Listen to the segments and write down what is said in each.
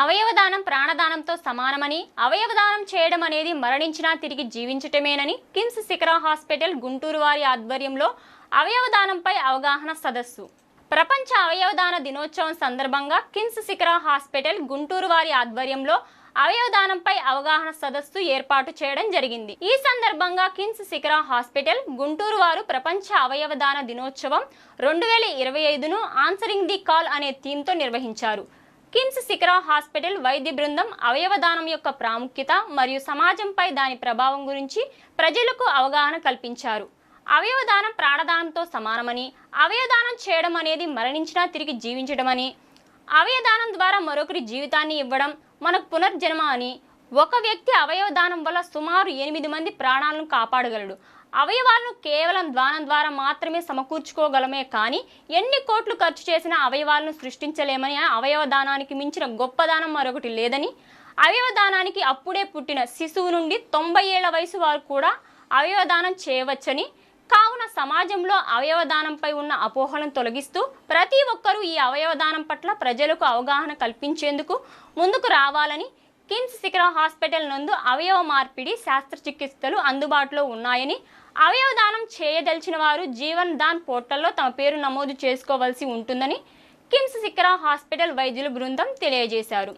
అవయవదానం ప్రాణదానంతో సమానమని అవయవదానం చేయడం అనేది మరణించినా తిరిగి జీవించటమేనని కిమ్స్ శిఖరా హాస్పిటల్ గుంటూరు వారి ఆధ్వర్యంలో అవయవదానంపై అవగాహన సదస్సు. ప్రపంచ అవయవదాన దినోత్సవం సందర్భంగా కిమ్స్ శిఖరా హాస్పిటల్ గుంటూరు వారి ఆధ్వర్యంలో అవయవదానంపై అవగాహన సదస్సు ఏర్పాటు చేయడం జరిగింది. ఈ సందర్భంగా కిమ్స్ శిఖరా హాస్పిటల్ గుంటూరు వారు ప్రపంచ అవయవదాన దినోత్సవం రెండు వేల ఇరవై ఐదును ఆన్సరింగ్ ది కాల్ అనే థీమ్తో నిర్వహించారు. కిమ్స్ శిఖరా హాస్పిటల్ వైద్య బృందం అవయవదానం యొక్క ప్రాముఖ్యత మరియు సమాజంపై దాని ప్రభావం గురించి ప్రజలకు అవగాహన కల్పించారు. అవయవదానం ప్రాణదానంతో సమానమని అవయవదానం చేయడం అనేది మరణించినా తిరిగి జీవించడమని అవయదానం ద్వారా మరొకరి జీవితాన్ని ఇవ్వడం మనకు పునర్జన్మ అని ఒక వ్యక్తి అవయవదానం వల్ల సుమారు ఎనిమిది మంది ప్రాణాలను కాపాడగలడు. అవయవాలను కేవలం దానం ద్వారా మాత్రమే సమకూర్చుకోగలమే కానీ ఎన్ని కోట్లు ఖర్చు చేసినా అవయవాలను సృష్టించలేమని అవయవదానానికి మించిన గొప్ప దానం మరొకటి లేదని అవయవదానానికి అప్పుడే పుట్టిన శిశువు నుండి తొంభై ఏళ్ళ వయసు వారు కూడా అవయవదానం చేయవచ్చని కావున సమాజంలో అవయవదానంపై ఉన్న అపోహలను తొలగిస్తూ ప్రతి ఒక్కరూ ఈ అవయవదానం పట్ల ప్రజలకు అవగాహన కల్పించేందుకు ముందుకు రావాలని కిమ్స్ శిఖరం హాస్పిటల్ నందు అవయవ మార్పిడి శాస్త్రచికిత్సలు అందుబాటులో ఉన్నాయని అవయవదానం చేయదలిచిన వారు జీవన్ దాన్ పోర్టల్లో తమ పేరు నమోదు చేసుకోవాల్సి ఉంటుందని కిమ్స్ శిఖరా హాస్పిటల్ వైద్యుల బృందం తెలియజేశారు.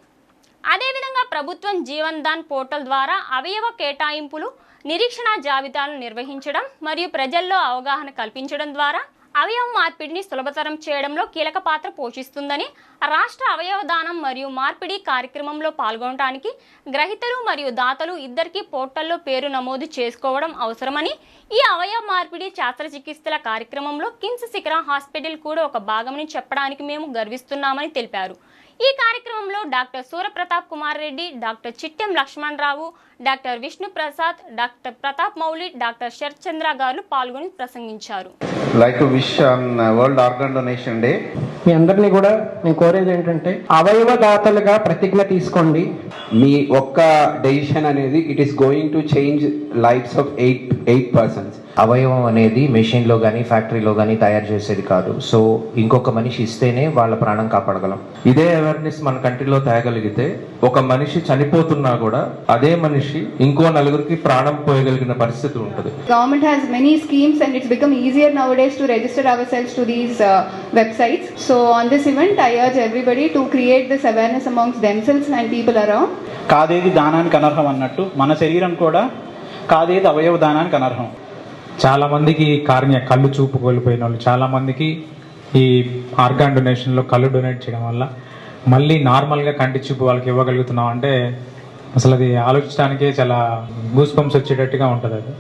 అదేవిధంగా ప్రభుత్వం జీవన్ దాన్ పోర్టల్ ద్వారా అవయవ కేటాయింపులు నిరీక్షణ జాబితాలను నిర్వహించడం మరియు ప్రజల్లో అవగాహన కల్పించడం ద్వారా అవయవ మార్పిడిని సులభతరం చేయడంలో కీలక పాత్ర పోషిస్తుందని రాష్ట్ర అవయవ దానం మరియు మార్పిడి కార్యక్రమంలో పాల్గొనడానికి గ్రహీతలు మరియు దాతలు ఇద్దరికీ పోర్టల్లో పేరు నమోదు చేసుకోవడం అవసరమని ఈ అవయవ మార్పిడి శస్త్రచికిత్సల కార్యక్రమంలో కిమ్స్ శిఖరా హాస్పిటల్ కూడా ఒక భాగమని చెప్పడానికి మేము గర్విస్తున్నామని తెలిపారు. ఈ కార్యక్రమంలో doctor Suryapratap Kumar Reddy doctor Chittem Lakshman Rao doctor Vishnu Prasad doctor Pratap Mouli doctor Sarath Chandra garu పాల్గొని ప్రసంగించారు. Wish on uh, World Organ Donation Day. మీ అందరినీ కూడా నేను కోరేది ఏంటంటే అవయవ దాతలుగా ప్రతిజ్ఞ తీసుకోండి. మీ ఒక్క డెసిషన్ అనేది it is going to change lives of eight eight persons అవయవం అనేది మెషిన్లో కానీ ఫ్యాక్టరీలో కానీ తయారు చేసేది కాదు. సో ఇంకొక మనిషి ఇస్తేనే వాళ్ళ ప్రాణం కాపాడగలం. ఇదే అవేర్నెస్ మన కంట్రీలో తేగలిగితే ఒక మనిషి చనిపోతున్నా కూడా అదే మనిషి ఇంకో నలుగురికి ప్రాణం పోయగలిగిన పరిస్థితి ఉంటుంది. Government has many schemes and its become easier nowadays to register ourselves to these websites so on this event I urge everybody to create this awareness amongst themselves and people around కాదేది దానానికి అనర్హం అన్నట్టు మన శరీరం కూడా కాదేది అవయవ దానానికి అనర్హం. చాలామందికి కార్య కళ్ళు చూపు కోల్పోయిన వాళ్ళు చాలామందికి ఈ ఆర్గాన్ డొనేషన్లో కళ్ళు డొనేట్ చేయడం వల్ల మళ్ళీ నార్మల్గా కంటి చూపు వాళ్ళకి ఇవ్వగలుగుతున్నాం. అంటే అసలు అది ఆలోచించడానికే చాలా గూస్ పంప్స్ వచ్చేటట్టుగా ఉంటుంది అది.